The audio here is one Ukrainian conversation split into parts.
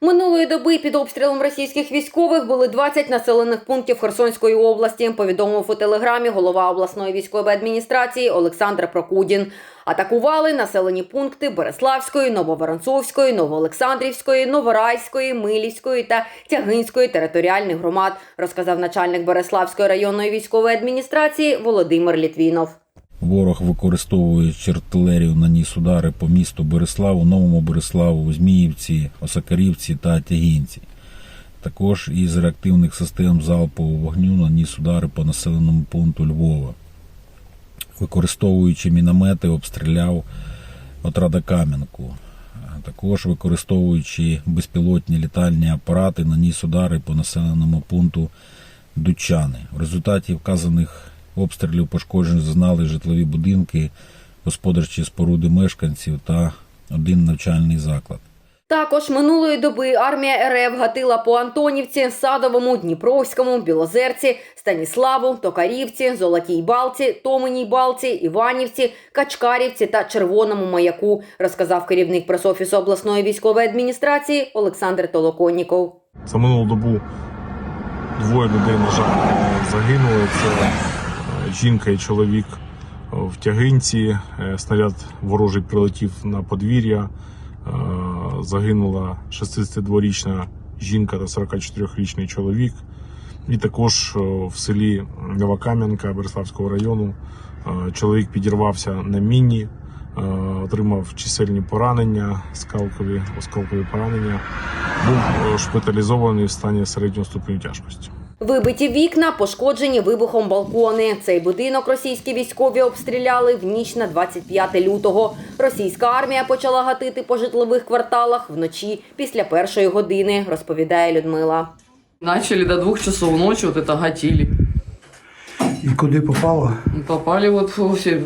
Минулої доби під обстрілом російських військових були 20 населених пунктів Херсонської області. Повідомив у телеграмі голова обласної військової адміністрації Олександр Прокудін. Атакували населені пункти Береславської, Нововоронцовської, Новоолександрівської, Новорайської, Милівської та Тягинської територіальних громад, розказав начальник Береславської районної військової адміністрації Володимир Літвінов. Ворог, використовуючи артилерію, наніс удари по місту Береславу, Новому Береславу, Зміївці, Осакарівці та Тягінці. Також із реактивних систем залпового вогню наніс удари по населеному пункту Львова. Використовуючи міномети, обстріляв Отрадокам'янку. Також використовуючи безпілотні літальні апарати, наніс удари по населеному пункту Дучани. В результаті вказаних обстрілів пошкоджень зазнали житлові будинки, господарчі споруди мешканців та один навчальний заклад. Також минулої доби армія РФ гатила по Антонівці, Садовому, Дніпровському, Білозерці, Станіславу, Токарівці, Золотій Балці, Томеній Балці, Іванівці, Качкарівці та Червоному маяку, розказав керівник пресофісу обласної військової адміністрації Олександр Толоконніков. За минулу добу двоє людей, на жаль, загинули. Це жінка і чоловік в тягинці. Е, Снаряд ворожий прилетів на подвір'я. Е, Загинула 62-річна жінка та 44-річний чоловік. І також е, в селі Новокам'янка Береславського району е, чоловік підірвався на міні, е, отримав чисельні поранення, скалкові, осколкові поранення. Був е, шпиталізований в стані середнього ступеню тяжкості. Вибиті вікна, пошкоджені вибухом балкони. Цей будинок російські військові обстріляли в ніч на 25 лютого. Російська армія почала гатити по житлових кварталах вночі після першої години, розповідає Людмила. Начали до двух часов ночи вот это гатили. І куди попало? И Попали вот во все,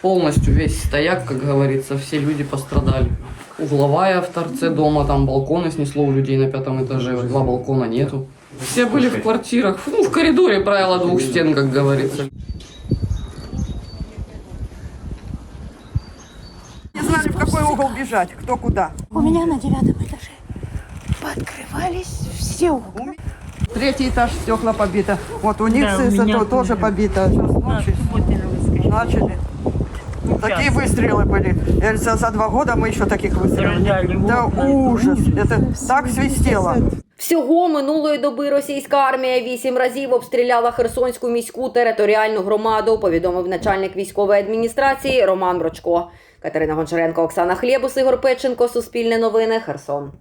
полностью весь стояк, как говорится, все люди пострадали. Угловая в торце дома, там балконы снесло у людей на пятом этаже, два балкона нету. Все были в квартирах, ну, в коридоре правило двух стен, как говорится. Не знали, в какой угол бежать, кто куда. У меня на девятом этаже пооткрывались все окна. Третий этаж стекла побито. Вот у них с- с этого тоже побито. Сейчас ночью начали. Такие выстрелы были. Я говорю, За, за два года мы еще таких выстрелов. Да ужас. Это так свистело. Всього минулої доби російська армія вісім разів обстріляла Херсонську міську територіальну громаду, повідомив начальник військової адміністрації Роман Брочко. Катерина Гончаренко, Оксана Хлєбус, Ігор Печенко, Суспільне новини, Херсон.